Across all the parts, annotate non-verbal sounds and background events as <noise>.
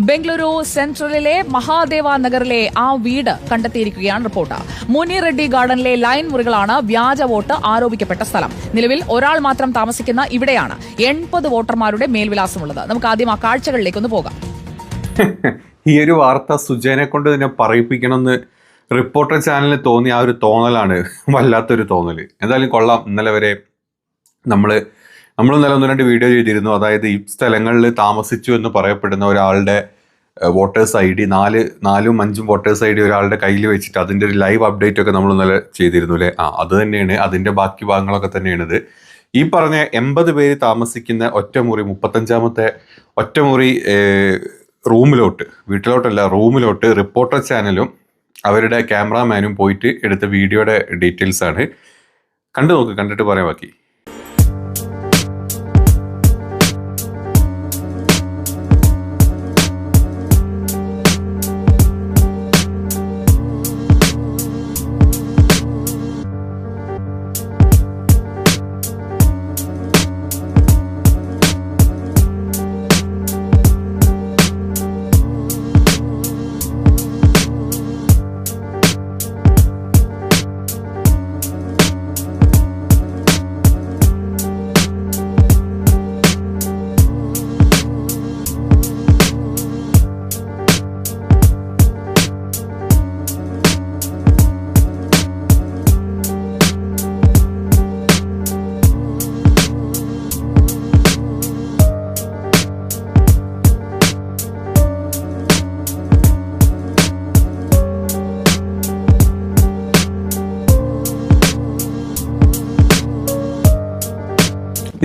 ബംഗളൂരു സെൻട്രലിലെ മഹാദേവ നഗറിലെ ആ വീട് കണ്ടെത്തിയിരിക്കുകയാണ് റിപ്പോർട്ട്. മുനി റെഡ്ഡി ഗാർഡനിലെ ലൈൻ മുറികളാണ് വ്യാജ വോട്ട് ആരോപിക്കപ്പെട്ട സ്ഥലം. നിലവിൽ ഒരാൾ മാത്രം താമസിക്കുന്ന ഇവിടെയാണ് എൺപത് വോട്ടർമാരുടെ മേൽവിലാസമുള്ളത്. നമുക്ക് ആദ്യം ആ കാഴ്ചകളിലേക്കൊന്ന് പോകാം. <laughs> ഈ ഒരു വാർത്ത സുജയനെ കൊണ്ട് തന്നെ പറയിപ്പിക്കണമെന്ന് റിപ്പോർട്ടർ ചാനലിൽ തോന്നിയ ആ ഒരു തോന്നലാണ്. <laughs> വല്ലാത്തൊരു തോന്നൽ എന്തായാലും കൊള്ളാം. ഇന്നലെ വരെ നമ്മൾ നമ്മൾ ഇന്നലെ ഒന്ന് രണ്ട് വീഡിയോ ചെയ്തിരുന്നു. അതായത് ഈ സ്ഥലങ്ങളിൽ താമസിച്ചു എന്ന് പറയപ്പെടുന്ന ഒരാളുടെ വോട്ടേഴ്സ് ഐ ഡി നാല് നാലും അഞ്ചും വോട്ടേഴ്സ് ഐ ഡി ഒരാളുടെ കയ്യിൽ വെച്ചിട്ട് അതിന്റെ ഒരു ലൈവ് അപ്ഡേറ്റ് ഒക്കെ നമ്മൾ ഇന്നലെ ചെയ്തിരുന്നു അല്ലേ? ആ അത് തന്നെയാണ്. അതിന്റെ ബാക്കി ഭാഗങ്ങളൊക്കെ തന്നെയാണിത്. ഈ പറഞ്ഞ എൺപത് പേര് താമസിക്കുന്ന ഒറ്റമുറി മുപ്പത്തഞ്ചാമത്തെ ഒറ്റമുറി റൂമിലോട്ട് വീട്ടിലോട്ടല്ല റൂമിലോട്ട് റിപ്പോർട്ടർ ചാനലും അവരുടെ ക്യാമറാമാനും പോയിട്ട് എടുത്ത വീഡിയോയുടെ ഡീറ്റെയിൽസ് ആണ്. കണ്ടു നോക്ക് കണ്ടിട്ട് പറയാം ബാക്കി.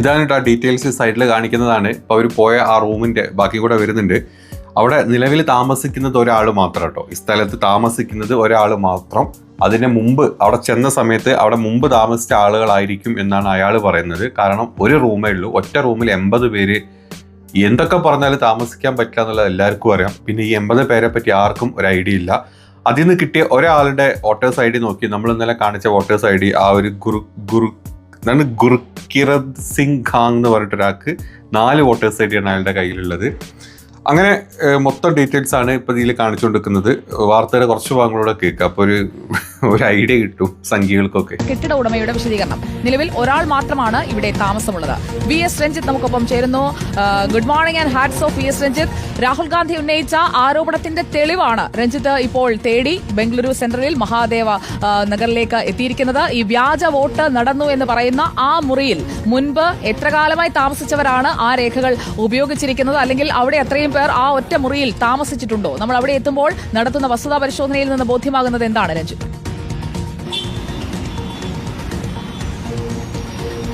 ഇതാണ് കേട്ടോ ഡീറ്റെയിൽസ് സൈഡിൽ കാണിക്കുന്നതാണ്. ഇപ്പോൾ അവർ പോയ ആ റൂമിന്റെ ബാക്കി കൂടെ വരുന്നുണ്ട്. അവിടെ നിലവിൽ താമസിക്കുന്നത് ഒരാൾ മാത്രം കേട്ടോ. ഈ സ്ഥലത്ത് താമസിക്കുന്നത് ഒരാൾ മാത്രം. അതിന് മുമ്പ് അവിടെ ചെന്ന സമയത്ത് അവിടെ മുമ്പ് താമസിച്ച ആളുകളായിരിക്കും എന്നാണ് അയാൾ പറയുന്നത്. കാരണം ഒരു റൂമേ ഉള്ളൂ. ഒറ്റ റൂമിൽ എൺപത് പേര് എന്തൊക്കെ പറഞ്ഞാലും താമസിക്കാൻ പറ്റില്ല എന്നുള്ളത് എല്ലാവർക്കും അറിയാം. പിന്നെ ഈ എൺപത് പേരെ പറ്റി ആർക്കും ഒരു ഐഡിയ ഇല്ല. അതിൽ നിന്ന് കിട്ടിയ ഒരാളുടെ വോട്ടേഴ്സ് ഐ ഡി നോക്കി. നമ്മൾ ഇന്നലെ കാണിച്ച വോട്ടേഴ്സ് ഐ ഡി ആ ഒരു ഗുരു ഗുരു എന്താണ് ഗുർക്കിറത് സിംഗ് ഖാങ് എന്ന് പറഞ്ഞിട്ട് ഒരാൾക്ക് നാല് വോട്ടേഴ്സ് ഐ ഡിയാണ് അയാളുടെ കയ്യിലുള്ളത്. അങ്ങനെ മൊത്തം ഡീറ്റെയിൽസ് ആണ് ഇപ്പോൾ ഇതിൽ കാണിച്ചുകൊണ്ടിരിക്കുന്നത് വാർത്തയുടെ കുറച്ച് ഭാഗങ്ങളൂടെ കേൾക്കുക അപ്പോൾ ഒരു ഒരു ഐഡിയ കിട്ടും സംഖ്യകൾക്കൊക്കെ. കെട്ടിട ഉടമയുടെ വിശദീകരണം. നിലവിൽ ഒരാൾ മാത്രമാണ് ഇവിടെ താമസമുള്ളത്. വി എസ് രഞ്ജിത്ത് നമുക്കൊപ്പം ചേരുന്നു. Good morning and hats off V S Ranjith. Rahul Gandhi ഉന്നയിച്ച ആരോപണത്തിന്റെ തെളിവാണ് രഞ്ജിത്ത് ഇപ്പോൾ തേടി ബംഗളൂരു സെൻട്രലിൽ മഹാദേവ നഗറിലേക്ക് എത്തിയിരിക്കുന്നത്. ഈ വ്യാജ വോട്ട് നടന്നു എന്ന് പറയുന്ന ആ മുറിയിൽ മുൻപ് എത്ര കാലമായി താമസിച്ചവരാണ് ആ രേഖകൾ ഉപയോഗിച്ചിരിക്കുന്നത്? അല്ലെങ്കിൽ അവിടെ അത്രയും പേർ ആ ഒറ്റ മുറിയിൽ താമസിച്ചിട്ടുണ്ടോ? നമ്മൾ അവിടെ എത്തുമ്പോൾ നടത്തുന്ന വസ്തുതാ പരിശോധനയിൽ നിന്ന് ബോധ്യമാകുന്നത് എന്താണ് രഞ്ജിത്ത്?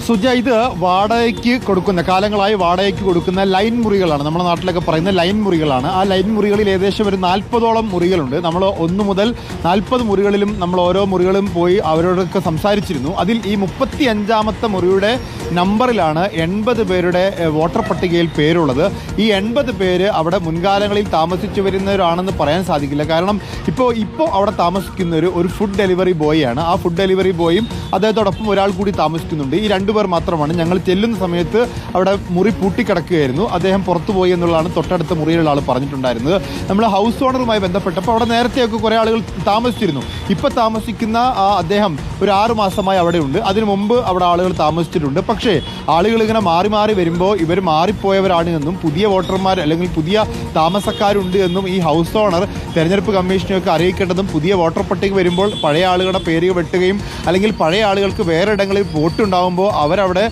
സുജ ഇത് വാടകയ്ക്ക് കൊടുക്കുന്ന കാലങ്ങളായി വാടകയ്ക്ക് കൊടുക്കുന്ന ലൈൻ മുറികളാണ്. നമ്മുടെ നാട്ടിലൊക്കെ പറയുന്ന ലൈൻ മുറികളാണ്. ആ ലൈൻ മുറികളിൽ ഏകദേശം ഒരു നാൽപ്പതോളം മുറികളുണ്ട്. നമ്മൾ ഒന്ന് മുതൽ നാൽപ്പത് മുറികളിലും നമ്മൾ ഓരോ മുറികളും പോയി അവരോടൊക്കെ സംസാരിച്ചിരുന്നു. അതിൽ ഈ മുപ്പത്തി അഞ്ചാമത്തെ മുറിയുടെ നമ്പറിലാണ് എൺപത് പേരുടെ വോട്ടർ പട്ടികയിൽ പേരുള്ളത്. ഈ എൺപത് പേര് അവിടെ മുൻകാലങ്ങളിൽ താമസിച്ചു വരുന്നവരാണെന്ന് പറയാൻ സാധിക്കില്ല. കാരണം ഇപ്പോൾ ഇപ്പോൾ അവിടെ താമസിക്കുന്നവർ ഒരു ഫുഡ് ഡെലിവറി ബോയ് ആണ്. ആ ഫുഡ് ഡെലിവറി ബോയും അദ്ദേഹത്തോടൊപ്പം ഒരാൾ കൂടി താമസിക്കുന്നുണ്ട്. ഈ രണ്ടുപേർ മാത്രമാണ്. ഞങ്ങൾ ചെല്ലുന്ന സമയത്ത് അവിടെ മുറി പൂട്ടിക്കിടക്കുകയായിരുന്നു. അദ്ദേഹം പുറത്തു പോയി എന്നുള്ളതാണ് തൊട്ടടുത്ത മുറിയിലുള്ള ആൾ പറഞ്ഞിട്ടുണ്ടായിരുന്നത്. നമ്മൾ ഹൗസ് ഓണറുമായി ബന്ധപ്പെട്ടപ്പോൾ അവിടെ നേരത്തെയൊക്കെ കുറേ ആളുകൾ താമസിച്ചിരുന്നു. ഇപ്പോൾ താമസിക്കുന്ന ആ അദ്ദേഹം ഒരു ആറു മാസമായി അവിടെ ഉണ്ട് അതിനു മുമ്പ് അവിടെ ആളുകൾ താമസിച്ചിട്ടുണ്ട്. പക്ഷേ ആളുകൾ ഇങ്ങനെ മാറി മാറി വരുമ്പോൾ ഇവർ മാറിപ്പോയവരാണ് എന്നും പുതിയ വോട്ടർമാർ അല്ലെങ്കിൽ പുതിയ താമസക്കാരുണ്ട് എന്നും ഈ ഹൗസ് ഓണർ തെരഞ്ഞെടുപ്പ് കമ്മീഷനെയൊക്കെ അറിയിക്കേണ്ടതും പുതിയ വോട്ടർ പട്ടിക വരുമ്പോൾ പഴയ ആളുകളുടെ പേര് വെട്ടുകയും അല്ലെങ്കിൽ പഴയ ആളുകൾക്ക് വേറെ ഇടങ്ങളിൽ വോട്ട് ഉണ്ടാകുമ്പോൾ അവരവിടെ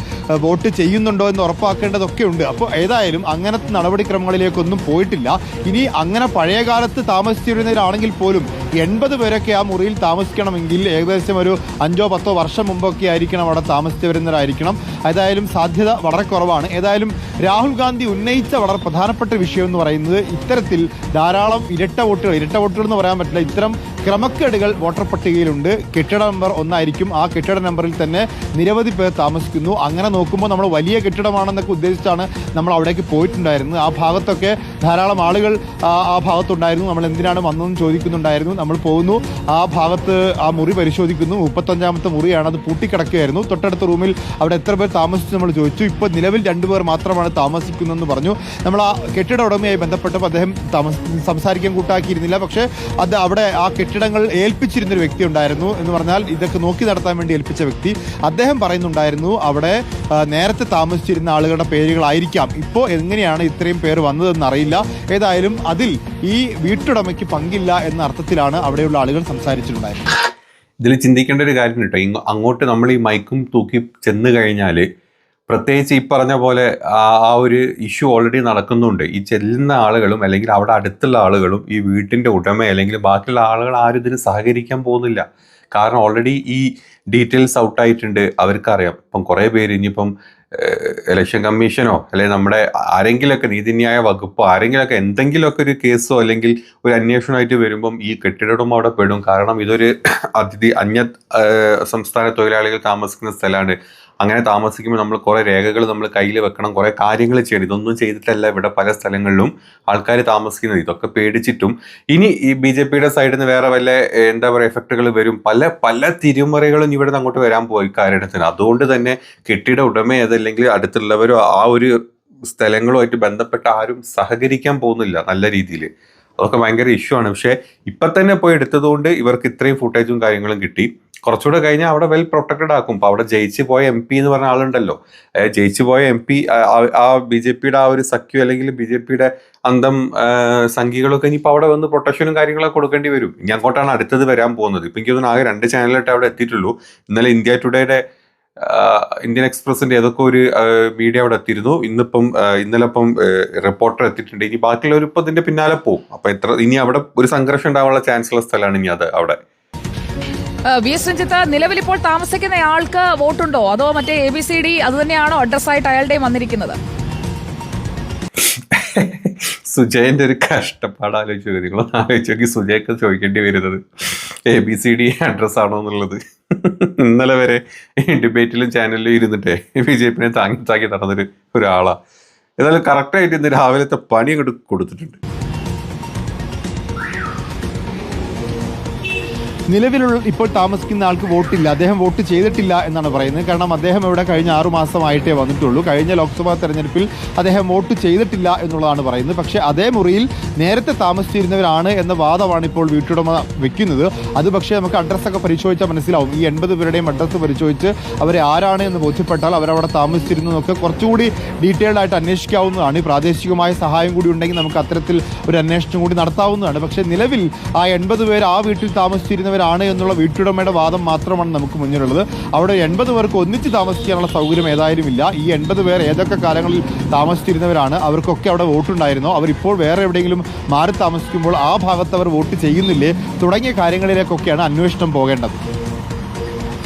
വോട്ട് ചെയ്യുന്നുണ്ടോ എന്ന് ഉറപ്പാക്കേണ്ടതൊക്കെ ഉണ്ട്. അപ്പോൾ ഏതായാലും അങ്ങനത്തെ നടപടിക്രമങ്ങളിലേക്കൊന്നും പോയിട്ടില്ല. ഇനി അങ്ങനെ പഴയ കാലത്ത് താമസിച്ചിരുന്നവരാണെങ്കിൽ പോലും എൺപത് പേരൊക്കെ ആ മുറിയിൽ താമസിക്കണമെങ്കിൽ ഏകദേശം ഒരു അഞ്ചോ പത്തോ വർഷം മുമ്പൊക്കെ ആയിരിക്കണം അവിടെ താമസിച്ചു വരുന്നവരായിരിക്കണം ഏതായാലും സാധ്യത വളരെ കുറവാണ്. ഏതായാലും രാഹുൽ ഗാന്ധി ഉന്നയിച്ച വളരെ പ്രധാനപ്പെട്ട വിഷയം എന്ന് പറയുന്നത് ഇത്തരത്തിൽ ധാരാളം ഇരട്ട വോട്ടുകൾ ഇരട്ട വോട്ടുകൾ എന്ന് പറയാൻ പറ്റില്ല. ഇത്തരം ക്രമക്കേടുകൾ വോട്ടർ പട്ടികയിലുണ്ട്. കെട്ടിട നമ്പർ ഒന്നായിരിക്കും. ആ കെട്ടിട നമ്പറിൽ തന്നെ നിരവധി പേർ താമസിക്കുന്നു. അങ്ങനെ നോക്കുമ്പോൾ നമ്മൾ വലിയ കെട്ടിടമാണെന്നൊക്കെ ഉദ്ദേശിച്ചാണ് നമ്മൾ അവിടേക്ക് പോയിട്ടുണ്ടായിരുന്നത്. ആ ഭാഗത്തൊക്കെ ധാരാളം ആളുകൾ ആ ഭാഗത്തുണ്ടായിരുന്നു. നമ്മൾ എന്തിനാണ് വന്നതെന്ന് ചോദിക്കുന്നുണ്ടായിരുന്നു. നമ്മൾ പോകുന്നു. ആ ഭാഗത്ത് ആ മുറി പരിശോധിക്കുന്നു. മുപ്പത്തഞ്ചാമത്തെ മുറിയാണ് അത് പൂട്ടിക്കിടക്കുകയായിരുന്നു. തൊട്ടടുത്ത റൂമിൽ അവിടെ എത്ര പേർ താമസിച്ചു നമ്മൾ ചോദിച്ചു. ഇപ്പോൾ നിലവിൽ രണ്ടുപേർ മാത്രമാണ് താമസിക്കുന്നതെന്ന് പറഞ്ഞു. നമ്മൾ ആ കെട്ടിട ഉടമയായി ബന്ധപ്പെട്ടപ്പോൾ അദ്ദേഹം താമസ സംസാരിക്കാൻ കൂട്ടാക്കിയിരുന്നില്ല. പക്ഷേ അത് അവിടെ ആ കെട്ടിടങ്ങൾ ഏൽപ്പിച്ചിരുന്നൊരു വ്യക്തി ഉണ്ടായിരുന്നു എന്ന് പറഞ്ഞാൽ ഇതൊക്കെ നോക്കി നടത്താൻ വേണ്ടി ഏൽപ്പിച്ച വ്യക്തി. അദ്ദേഹം പറയുന്നുണ്ടായിരുന്നു അവിടെ നേരത്തെ താമസിച്ചിരുന്ന ആളുകളുടെ പേരുകളായിരിക്കാം. ഇപ്പോൾ എങ്ങനെയാണ് ഇത്രയും പേര് വന്നതെന്ന് അറിയില്ല. ഏതായാലും അതിൽ ഈ വീട്ടുടമയ്ക്ക് പങ്കില്ല എന്ന അർത്ഥത്തിലാണ് അവിടെയുള്ള ആളുകൾ സംസാരിച്ചിട്ടുണ്ടായിരുന്നത്. ഇതിൽ ചിന്തിക്കേണ്ട ഒരു കാര്യം കേട്ടോ. അങ്ങോട്ട് നമ്മൾ ഈ മൈക്കും തൂക്കി ചെന്ന് കഴിഞ്ഞാൽ പ്രത്യേകിച്ച് ഈ പറഞ്ഞ പോലെ ആ ഒരു ഇഷ്യൂ ഓൾറെഡി നടക്കുന്നുണ്ട്. ഈ ചെല്ലുന്ന ആളുകളും അല്ലെങ്കിൽ അവിടെ അടുത്തുള്ള ആളുകളും ഈ വീട്ടിന്റെ ഉടമ അല്ലെങ്കിൽ ബാക്കിയുള്ള ആളുകൾ ആരും ഇതിന് സഹകരിക്കാൻ പോകുന്നില്ല. കാരണം ഓൾറെഡി ഈ ഡീറ്റെയിൽസ് ഔട്ടായിട്ടുണ്ട് അവർക്കറിയാം. ഇപ്പം കുറേ പേര് ഇനിയിപ്പം ഇലക്ഷൻ കമ്മീഷനോ അല്ലെങ്കിൽ നമ്മുടെ ആരെങ്കിലുമൊക്കെ നീതിന്യായ വകുപ്പോ ആരെങ്കിലുമൊക്കെ എന്തെങ്കിലുമൊക്കെ ഒരു കേസോ അല്ലെങ്കിൽ ഒരു അന്വേഷണമായിട്ട് വരുമ്പം ഈ കെട്ടിടം അവിടെ പെടും. കാരണം ഇതൊരു അതിഥി അന്യ സംസ്ഥാന തൊഴിലാളികൾ താമസിക്കുന്ന സ്ഥലമാണ്. അങ്ങനെ താമസിക്കുമ്പോൾ നമ്മൾ കുറേ രേഖകൾ നമ്മൾ കയ്യിൽ വെക്കണം കുറേ കാര്യങ്ങൾ ചെയ്യണം. ഇതൊന്നും ചെയ്തിട്ടല്ല ഇവിടെ പല സ്ഥലങ്ങളിലും ആൾക്കാർ താമസിക്കുന്നത്. ഇതൊക്കെ പേടിച്ചിട്ടും. ഇനി ഈ ബി ജെ പിയുടെ സൈഡിൽ നിന്ന് വേറെ വല്ല എന്താ പറയുക എഫക്റ്റുകൾ വരും. പല പല തിരിമറികളും ഇവിടെ നിന്ന് അങ്ങോട്ട് വരാൻ പോയി കാരണത്തിന്. അതുകൊണ്ട് തന്നെ കെട്ടിട ഉടമ ഏതല്ലെങ്കിൽ അടുത്തുള്ളവരോ ആ ഒരു സ്ഥലങ്ങളുമായിട്ട് ബന്ധപ്പെട്ട ആരും സഹകരിക്കാൻ പോകുന്നില്ല നല്ല രീതിയിൽ. അതൊക്കെ ഭയങ്കര ഇഷ്യൂ ആണ്. പക്ഷേ ഇപ്പം തന്നെ പോയി എടുത്തതുകൊണ്ട് ഇവർക്ക് ഇത്രയും ഫുട്ടേജും കാര്യങ്ങളും കിട്ടി. കുറച്ചുകൂടെ കഴിഞ്ഞാൽ അവിടെ വെൽ പ്രൊട്ടക്റ്റഡ് ആക്കും. അപ്പോൾ അവിടെ ജയിച്ചു പോയ എം പി എന്ന് പറഞ്ഞ ആളുണ്ടല്ലോ. ജയിച്ചു പോയ എം പി ആ ബി ജെ പിയുടെ ആ ഒരു സഖ്യം അല്ലെങ്കിൽ ബി ജെ പിയുടെ അന്തം സംഖ്യകളൊക്കെ ഇനിയിപ്പോൾ അവിടെ വന്ന് പ്രൊട്ടക്ഷനും കാര്യങ്ങളൊക്കെ കൊടുക്കേണ്ടി വരും. ഇനി അങ്ങോട്ടാണ് അടുത്തത് വരാൻ പോകുന്നത്. ഇപ്പം എനിക്ക് തോന്നുന്നു ആകെ രണ്ട് ചാനലായിട്ട് അവിടെ എത്തിയിട്ടുള്ളൂ. ഇന്നലെ ഇന്ത്യ ടുഡേയുടെ ഇന്ത്യൻ എക്സ്പ്രസിന്റെ ഏതൊക്കെ ഒരു മീഡിയ അവിടെ എത്തിയിരുന്നു. ഇന്നിപ്പം ഇന്നലെ ഇപ്പം റിപ്പോർട്ടർ എത്തിയിട്ടുണ്ട്. ഇനി ബാക്കിയുള്ളവർ ഇപ്പം ഇതിന്റെ പിന്നാലെ പോകും അപ്പൊ എത്ര ഇനി അവിടെ ഒരു സംഘർഷം ഉണ്ടാവാനുള്ള ചാൻസ് ഉള്ള സ്ഥലമാണ് ഇനി അത് അവിടെ. വി എസ് രഞ്ജിത്ത് നിലവിൽ ഇപ്പോൾ താമസിക്കുന്ന ആൾക്ക് വോട്ടുണ്ടോ? അതോ മറ്റേ എ ബി സി ഡി അത് തന്നെയാണോ അഡ്രസ്സായിട്ട് അയാളുടെയും വന്നിരിക്കുന്നത്? സുജയന്റെ ഒരു കഷ്ടപ്പാട് ആലോചിച്ച് നിങ്ങൾ ആലോചിച്ച് നോക്കി സുജയൊക്കെ ചോദിക്കേണ്ടി വരുന്നത്. A B C D address ആണോ എന്നുള്ളത്. ഇന്നലെ വരെ ഡിബേറ്റിലും ചാനലിലും ഇരുന്നിട്ടേ ബി ജെ പിനെ താങ്ങി താങ്ങി നടന്നൊരു ഒരാളാണ് ഏതായാലും കറക്റ്റായിട്ട് ഇന്ന് രാവിലത്തെ പണി അങ്ങോട്ട് കൊടുത്തിട്ടുണ്ട്. നിലവിലുള്ള ഇപ്പോൾ താമസിക്കുന്ന ആൾക്ക് വോട്ടില്ല. അദ്ദേഹം വോട്ട് ചെയ്തിട്ടില്ല എന്നാണ് പറയുന്നത്. കാരണം അദ്ദേഹം ഇവിടെ കഴിഞ്ഞ ആറു മാസമായിട്ടേ വന്നിട്ടുള്ളൂ. കഴിഞ്ഞ ലോക്സഭാ തെരഞ്ഞെടുപ്പിൽ അദ്ദേഹം വോട്ട് ചെയ്തിട്ടില്ല എന്നുള്ളതാണ് പറയുന്നത്. പക്ഷേ അതേ മുറിയിൽ നേരത്തെ താമസിച്ചിരുന്നവരാണ് എന്ന വാദമാണ് ഇപ്പോൾ വീട്ടുടമ വെക്കുന്നത്. അത് പക്ഷേ നമുക്ക് അഡ്രസ്സൊക്കെ പരിശോധിച്ചാൽ മനസ്സിലാവും. ഈ എൺപത് പേരുടെയും അഡ്രസ്സ് പരിശോധിച്ച് അവരെ ആരാണ് എന്ന് ബോധ്യപ്പെട്ടാൽ അവരവിടെ താമസിച്ചിരുന്നു എന്നൊക്കെ കുറച്ചുകൂടി ഡീറ്റെയിൽഡ് ആയിട്ട് അന്വേഷിക്കാവുന്നതാണ്. പ്രാദേശികമായ സഹായം കൂടി ഉണ്ടെങ്കിൽ നമുക്ക് അത്തരത്തിൽ ഒരു അന്വേഷണം കൂടി നടത്താവുന്നതാണ്. പക്ഷേ നിലവിൽ ആ എൺപത് പേർ ആ വീട്ടിൽ താമസിച്ചിരുന്നവരാണ് എന്നുള്ള വീട്ടുടമയുടെ വാദം മാത്രമാണ് നമുക്ക് മുന്നിലുള്ളത്. അവിടെ എൺപത് പേർക്ക് ഒന്നിച്ച് താമസിക്കാനുള്ള സൗകര്യം ഏതായാലും ഇല്ല ഈ എൺപത് പേർ ഏതൊക്കെ കാലങ്ങളിൽ താമസിച്ചിരുന്നവരാണ് അവർക്കൊക്കെ അവിടെ വോട്ടുണ്ടായിരുന്നോ. അവരിപ്പോൾ വേറെ എവിടെയെങ്കിലും മാറി താമസിക്കുമ്പോൾ ആ ഭാഗത്ത് അവർ വോട്ട് ചെയ്യുന്നില്ലേ? തുടങ്ങിയ കാര്യങ്ങളിലേക്കൊക്കെയാണ് അന്വേഷണം പോകേണ്ടത്.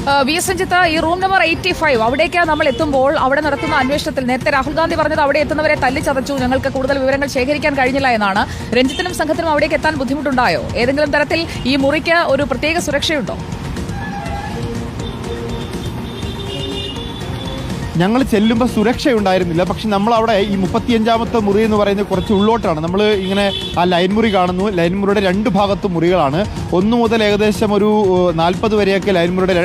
വി എസ് രഞ്ജിത്ത് ഈ റൂം നമ്പർ എയ്റ്റി ഫൈവ് അവിടേക്ക് നമ്മൾ എത്തുമ്പോൾ അവിടെ നടത്തുന്ന അന്വേഷണത്തിൽ നേരത്തെ രാഹുൽ ഗാന്ധി പറഞ്ഞത് അവിടെ എത്തുന്നവരെ തല്ലിച്ചതച്ചു ഞങ്ങൾക്ക് കൂടുതൽ വിവരങ്ങൾ ശേഖരിക്കാൻ കഴിഞ്ഞില്ല എന്നാണ്. രഞ്ജിത്തിനും സംഘത്തിനും അവിടേക്ക് എത്താൻ ബുദ്ധിമുട്ടുണ്ടായോ? ഏതെങ്കിലും തരത്തിൽ ഈ മുറിക്ക് ഒരു പ്രത്യേക സുരക്ഷയുണ്ടോ? ഞങ്ങൾ ചെല്ലുമ്പോൾ സുരക്ഷയുണ്ടായിരുന്നില്ല. പക്ഷെ നമ്മൾ അവിടെ ഈ മുപ്പത്തിയഞ്ചാമത്തെ മുറി എന്ന് പറയുന്നത് കുറച്ച് ഉള്ളോട്ടാണ്. നമ്മൾ ഇങ്ങനെ ആ ലൈൻ മുറി കാണുന്നു. ലൈൻ മുറിയുടെ രണ്ട് ഭാഗത്തും മുറികളാണ്. ഒന്ന് മുതൽ ഏകദേശം ഒരു നാൽപ്പത് വരെയൊക്കെ ലൈൻ മുറിയുടെ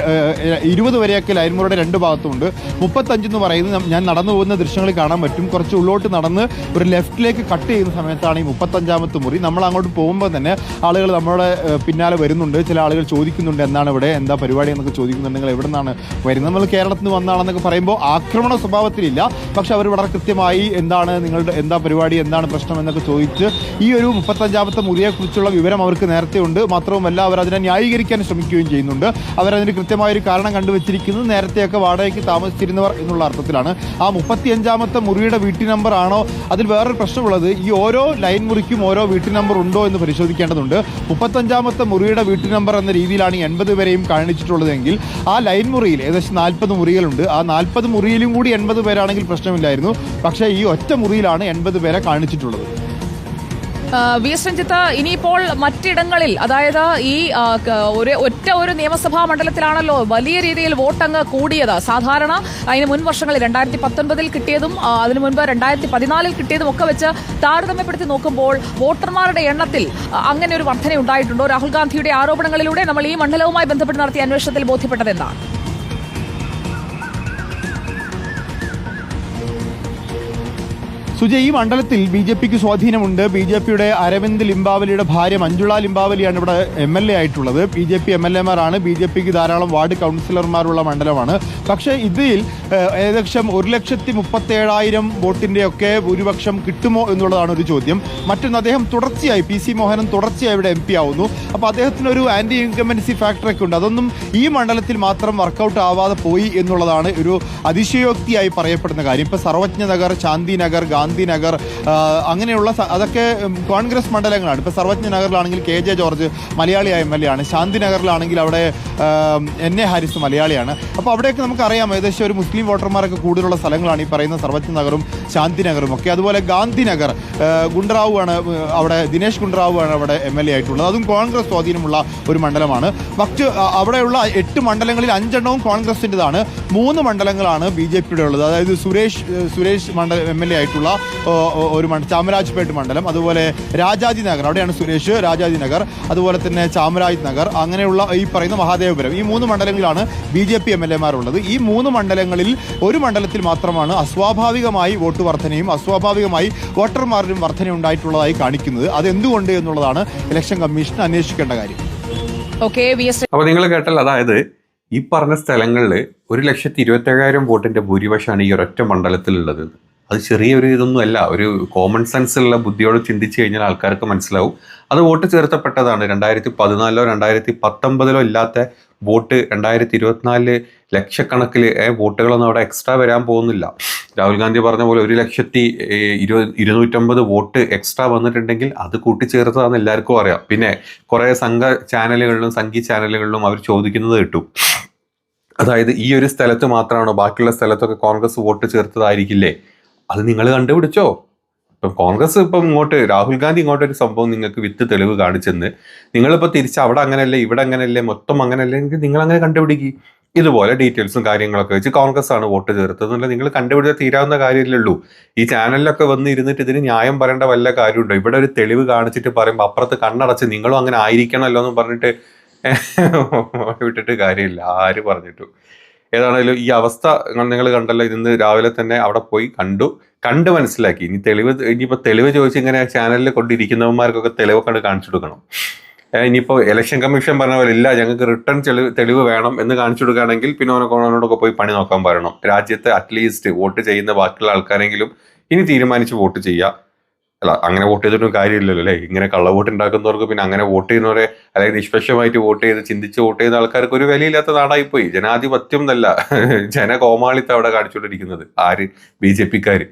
ഇരുപത് വരെയൊക്കെ ലൈൻ മുറിയുടെ രണ്ട് ഭാഗത്തുമുണ്ട്. മുപ്പത്തഞ്ച് എന്ന് പറയുന്നത് ഞാൻ നടന്നു പോകുന്ന ദൃശ്യങ്ങൾ കാണാൻ പറ്റും. കുറച്ച് ഉള്ളോട്ട് നടന്ന് ഒരു ലെഫ്റ്റിലേക്ക് കട്ട് ചെയ്യുന്ന സമയത്താണ് ഈ മുപ്പത്തഞ്ചാമത്തെ മുറി. നമ്മൾ അങ്ങോട്ട് പോകുമ്പോൾ തന്നെ ആളുകൾ നമ്മുടെ പിന്നാലെ വരുന്നുണ്ട്. ചില ആളുകൾ ചോദിക്കുന്നുണ്ട് എന്താണ് ഇവിടെ? എന്താ പരിപാടി? എന്നൊക്കെ ചോദിക്കുന്നുണ്ടെങ്കിൽ എവിടെ നിന്നാണ് വരുന്നത്? നമ്മൾ കേരളത്തിൽ നിന്ന് വന്നാണെന്നൊക്കെ പറയുമ്പോൾ ആക്രമണ സ്വഭാവത്തിലില്ല. പക്ഷെ അവർ വളരെ കൃത്യമായി എന്താണ് നിങ്ങളുടെ എന്താ പരിപാടി എന്താണ് പ്രശ്നം എന്നൊക്കെ ചോദിച്ച് ഈ ഒരു മുപ്പത്തഞ്ചാമത്തെ മുറിയെക്കുറിച്ചുള്ള വിവരം അവർക്ക് നേരത്തെ ഉണ്ട്. മാത്രവുമല്ല അവർ അതിനെ ന്യായീകരിക്കാൻ ശ്രമിക്കുകയും ചെയ്യുന്നുണ്ട്. അവരതിന് കൃത്യമായൊരു കാരണം കണ്ടുവച്ചിരിക്കുന്നത് നേരത്തെയൊക്കെ വാടകയ്ക്ക് താമസിച്ചിരുന്നവർ എന്നുള്ള അർത്ഥത്തിലാണ്. ആ മുപ്പത്തിയഞ്ചാമത്തെ മുറിയുടെ വീട്ടു നമ്പർ ആണോ? അതിൽ വേറൊരു പ്രശ്നമുള്ളത്. ഈ ഓരോ ലൈൻ മുറിക്കും ഓരോ വീട്ടു നമ്പർ ഉണ്ടോ എന്ന് പരിശോധിക്കേണ്ടതുണ്ട്. മുപ്പത്തഞ്ചാമത്തെ മുറിയുടെ വീട്ടു നമ്പർ എന്ന രീതിയിലാണ് എൺപത് വരെയും കാണിച്ചിട്ടുള്ളതെങ്കിൽ ആ ലൈൻ മുറിയിൽ ഏകദേശം നാൽപ്പത് മുറികളുണ്ട്. ആ നാൽപ്പത് മുറിയിലും കൂടി എൺപത് പേരാണെങ്കിൽ പ്രശ്നമില്ലായിരുന്നു. പക്ഷേ ഈ ഒറ്റ മുറിയിലാണ് എൺപത് പേരെ കാണിച്ചിട്ടുള്ളത്. വി എസ് രഞ്ജിത്ത് ഇനിയിപ്പോൾ മറ്റിടങ്ങളിൽ അതായത് ഈ ഒരു ഒറ്റ ഒരു നിയമസഭാ മണ്ഡലത്തിലാണല്ലോ വലിയ രീതിയിൽ വോട്ടങ്ങ് കൂടിയത്. സാധാരണ അതിന് മുൻ വർഷങ്ങളിൽ രണ്ടായിരത്തി പത്തൊൻപതിൽ കിട്ടിയതും അതിനു മുൻപ് രണ്ടായിരത്തി പതിനാലിൽ കിട്ടിയതും ഒക്കെ വെച്ച് താരതമ്യപ്പെടുത്തി നോക്കുമ്പോൾ വോട്ടർമാരുടെ എണ്ണത്തിൽ അങ്ങനെ ഒരു വർധന ഉണ്ടായിട്ടുണ്ടോ രാഹുൽ ഗാന്ധിയുടെ ആരോപണങ്ങളിലൂടെ നമ്മൾ ഈ മണ്ഡലവുമായി ബന്ധപ്പെട്ട് നടത്തിയ അന്വേഷണത്തിൽ ബോധ്യപ്പെട്ടത് എന്താണ് സുജയ് ഈ മണ്ഡലത്തിൽ ബി ജെ പിക്ക് സ്വാധീനമുണ്ട്. ബി ജെ പിയുടെ അരവിന്ദ് ലിംബാവലിയുടെ ഭാര്യ മഞ്ജുള ലിംബാവലിയാണ് ഇവിടെ എം എൽ എ ആയിട്ടുള്ളത്. B J P M L എമാരാണ്. B J പിക്ക് ധാരാളം വാർഡ് കൗൺസിലർമാരുള്ള മണ്ഡലമാണ്. പക്ഷേ ഇതിൽ ഏകദേശം ഒരു ലക്ഷത്തി മുപ്പത്തേഴായിരം വോട്ടിന്റെയൊക്കെ ഭൂരിപക്ഷം കിട്ടുമോ എന്നുള്ളതാണ് ഒരു ചോദ്യം. മറ്റൊന്ന് അദ്ദേഹം തുടർച്ചയായി പി സി മോഹനൻ തുടർച്ചയായി ഇവിടെ എം പി ആവുന്നു. അപ്പോൾ അദ്ദേഹത്തിന് ഒരു ആന്റി ഇൻകമ്പൻസി ഫാക്ടറൊക്കെ ഉണ്ട്. അതൊന്നും ഈ മണ്ഡലത്തിൽ മാത്രം വർക്കൗട്ട് ആവാതെ പോയി എന്നുള്ളതാണ് ഒരു അതിശയോക്തിയായി പറയപ്പെടുന്ന കാര്യം. ഇപ്പോൾ സർവജ്ഞ നഗർ ശാന്തി നഗർ ഗാന്ധിനഗർ അങ്ങനെയുള്ള അതൊക്കെ കോൺഗ്രസ് മണ്ഡലങ്ങളാണ്. ഇപ്പോൾ സർവജ്ഞ നഗറിലാണെങ്കിൽ കെ ജെ ജോർജ് മലയാളിയായ എം എൽ എ ആണ്. ശാന്തി നഗറിലാണെങ്കിൽ അവിടെ എൻ എ ഹാരിസ് മലയാളിയാണ് അപ്പോൾ അവിടെയൊക്കെ നമുക്കറിയാം ഏകദേശം ഒരു മുസ്ലിം വോട്ടർമാരൊക്കെ കൂടുതലുള്ള സ്ഥലങ്ങളാണ് ഈ പറയുന്ന സർവജ്ഞ നഗറും ശാന്തി ഒക്കെ. അതുപോലെ ഗാന്ധിനഗർ ഗുണ്ടറാവു ആണ് അവിടെ ദിനേശ് ഗുണ്ടറാവു ആണ് അവിടെ എം എൽ എ ആയിട്ടുള്ളത്. അതും കോൺഗ്രസ് സ്വാധീനമുള്ള ഒരു മണ്ഡലമാണ്. മറ്റ് അവിടെയുള്ള എട്ട് മണ്ഡലങ്ങളിൽ അഞ്ചെണ്ണവും കോൺഗ്രസിന്റെതാണ്. മൂന്ന് മണ്ഡലങ്ങളാണ് ബി ജെ പിയുടെ ഉള്ളത് അതായത് സുരേഷ് സുരേഷ് മണ്ഡല എം എൽ എ ആയിട്ടുള്ള ഒരു മണ്ഡലം ചാമരാജ്പേട്ട് മണ്ഡലം അതുപോലെ രാജാജി നഗർ അവിടെയാണ് സുരേഷ് രാജാജി നഗർ അതുപോലെ തന്നെ ചാമരാജ് നഗർ അങ്ങനെയുള്ള ഈ പറയുന്ന മഹാദേവപുരം. ഈ മൂന്ന് മണ്ഡലങ്ങളിലാണ് B J P M L എമാരുള്ളത്. ഈ മൂന്ന് മണ്ഡലങ്ങളിൽ ഒരു മണ്ഡലത്തിൽ മാത്രമാണ് അസ്വാഭാവികമായി വോട്ട് വർധനയും അസ്വാഭാവികമായി വോട്ടർമാരുടെയും വർധന ഉണ്ടായിട്ടുള്ളതായി കാണിക്കുന്നത്. അത് എന്തുകൊണ്ട് എന്നുള്ളതാണ് ഇലക്ഷൻ കമ്മീഷൻ അന്വേഷിക്കേണ്ട കാര്യം. ഓക്കെ വി എസ് അപ്പൊ നിങ്ങൾ കേട്ടല്ല അതായത് ഈ പറഞ്ഞ സ്ഥലങ്ങളിൽ ഒരു ലക്ഷത്തി ഇരുപത്തേഴായിരം വോട്ടിന്റെ ഭൂരിപക്ഷമാണ് ഈ ഒരൊറ്റ മണ്ഡലത്തിലുള്ളത്. അത് ചെറിയൊരു ഇതൊന്നും അല്ല. ഒരു കോമൺ സെൻസ് ഉള്ള ബുദ്ധിയോട് ചിന്തിച്ചു കഴിഞ്ഞാൽ ആൾക്കാർക്ക് മനസ്സിലാവും. അത് വോട്ട് ചേർത്തപ്പെട്ടതാണ്. രണ്ടായിരത്തി പതിനാലിലോ രണ്ടായിരത്തി പത്തൊമ്പതിലോ ഇല്ലാത്ത വോട്ട് രണ്ടായിരത്തി ഇരുപത്തിനാലിൽ ലക്ഷക്കണക്കിൽ വോട്ടുകളൊന്നും അവിടെ എക്സ്ട്രാ വരാൻ പോകുന്നില്ല. രാഹുൽ ഗാന്ധി പറഞ്ഞ പോലെ ഒരു ലക്ഷത്തി ഇരുപത് ഇരുന്നൂറ്റമ്പത് വോട്ട് എക്സ്ട്രാ വന്നിട്ടുണ്ടെങ്കിൽ അത് കൂട്ടിച്ചേർത്തതാണെന്ന് എല്ലാവർക്കും അറിയാം. പിന്നെ കുറേ സംഘ ചാനലുകളിലും സംഗീ ചാനലുകളിലും അവർ ചോദിക്കുന്നത് കിട്ടും അതായത് ഈ ഒരു സ്ഥലത്ത് മാത്രമാണോ ബാക്കിയുള്ള സ്ഥലത്തൊക്കെ കോൺഗ്രസ് വോട്ട് ചേർത്തതായിരിക്കില്ലേ? അത് നിങ്ങൾ കണ്ടുപിടിച്ചോ? ഇപ്പം കോൺഗ്രസ് ഇപ്പം ഇങ്ങോട്ട് രാഹുൽ ഗാന്ധി ഇങ്ങോട്ട് ഒരു സംഭവം നിങ്ങൾക്ക് വിത്ത് തെളിവ് കാണിച്ചെന്ന് നിങ്ങളിപ്പോൾ തിരിച്ച് അവിടെ അങ്ങനെയല്ലേ ഇവിടെ അങ്ങനെയല്ലേ മൊത്തം അങ്ങനെയല്ലേ എങ്കിൽ നിങ്ങൾ അങ്ങനെ കണ്ടുപിടിക്കുക ഇതുപോലെ ഡീറ്റെയിൽസും കാര്യങ്ങളൊക്കെ വെച്ച് കോൺഗ്രസ് ആണ് വോട്ട് ചേർത്തത് എന്നുള്ള നിങ്ങൾ കണ്ടുപിടിച്ചാൽ തീരാവുന്ന കാര്യമില്ലല്ലോ. ഉള്ളൂ ഈ ചാനലിലൊക്കെ വന്ന് ഇരുന്നിട്ട് ഇതിന് ന്യായം പറയേണ്ട വല്ല കാര്യമുണ്ടോ? ഇവിടെ ഒരു തെളിവ് കാണിച്ചിട്ട് പറയുമ്പോൾ അപ്പുറത്ത് കണ്ണടച്ച് നിങ്ങളും അങ്ങനെ ആയിരിക്കണമല്ലോ എന്ന് പറഞ്ഞിട്ട് വിട്ടിട്ട് കാര്യമില്ല. ആര് പറഞ്ഞിട്ടു. ഏതാണേലും ഈ അവസ്ഥ നിങ്ങൾ കണ്ടല്ലോ ഇന്ന് രാവിലെ തന്നെ അവിടെ പോയി കണ്ടു. കണ്ട് മനസ്സിലാക്കി. ഇനി തെളിവ് ഇനിയിപ്പോൾ തെളിവ് ചോദിച്ച് ഇങ്ങനെ ചാനലിൽ കൊണ്ടിരിക്കുന്നവന്മാർക്കൊക്കെ തെളിവ് കണ്ട് കാണിച്ചു കൊടുക്കണം. ഇനിയിപ്പോൾ ഇലക്ഷൻ കമ്മീഷൻ പറഞ്ഞ പോലെ ഇല്ല ഞങ്ങൾക്ക് റിട്ടേൺ തെളിവ് തെളിവ് വേണം എന്ന് കാണിച്ചു കൊടുക്കുകയാണെങ്കിൽ പിന്നെ അവനെ കോണോടൊക്കെ പോയി പണി നോക്കാൻ പറയണം. രാജ്യത്ത് അറ്റ്ലീസ്റ്റ് വോട്ട് ചെയ്യുന്ന ബാക്കിയുള്ള ആൾക്കാരെങ്കിലും ഇനി തീരുമാനിച്ച് വോട്ട് ചെയ്യുക അല്ല അങ്ങനെ വോട്ട് ചെയ്തിട്ടും കാര്യമില്ലല്ലോ അല്ലേ? ഇങ്ങനെ കള്ള വോട്ട് ഉണ്ടാക്കുന്നവർക്ക് പിന്നെ അങ്ങനെ വോട്ട് ചെയ്യുന്നവരെ അല്ലെങ്കിൽ നിഷ്പക്ഷമായിട്ട് വോട്ട് ചെയ്ത് ചിന്തിച്ച് വോട്ട് ചെയ്യുന്ന ആൾക്കാർക്ക് ഒരു വിലയില്ലാത്ത നാടായി പോയി ജനാധിപത്യം എന്നല്ല. <laughs> ജനകോമാളിത്തം അവിടെ കാണിച്ചുകൊണ്ടിരിക്കുന്നത്. ആര്? ബി ജെ പിക്കാർ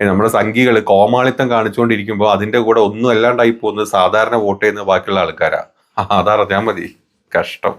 നമ്മുടെ സംഘികൾ കോമാളിത്തം കാണിച്ചുകൊണ്ടിരിക്കുമ്പോൾ അതിന്റെ കൂടെ ഒന്നും അല്ലാണ്ടായി പോകുന്നത് സാധാരണ വോട്ട് ചെയ്യുന്ന ബാക്കിയുള്ള ആൾക്കാരാ. <laughs> അതറിഞ്ഞാൽ മതി. കഷ്ടം.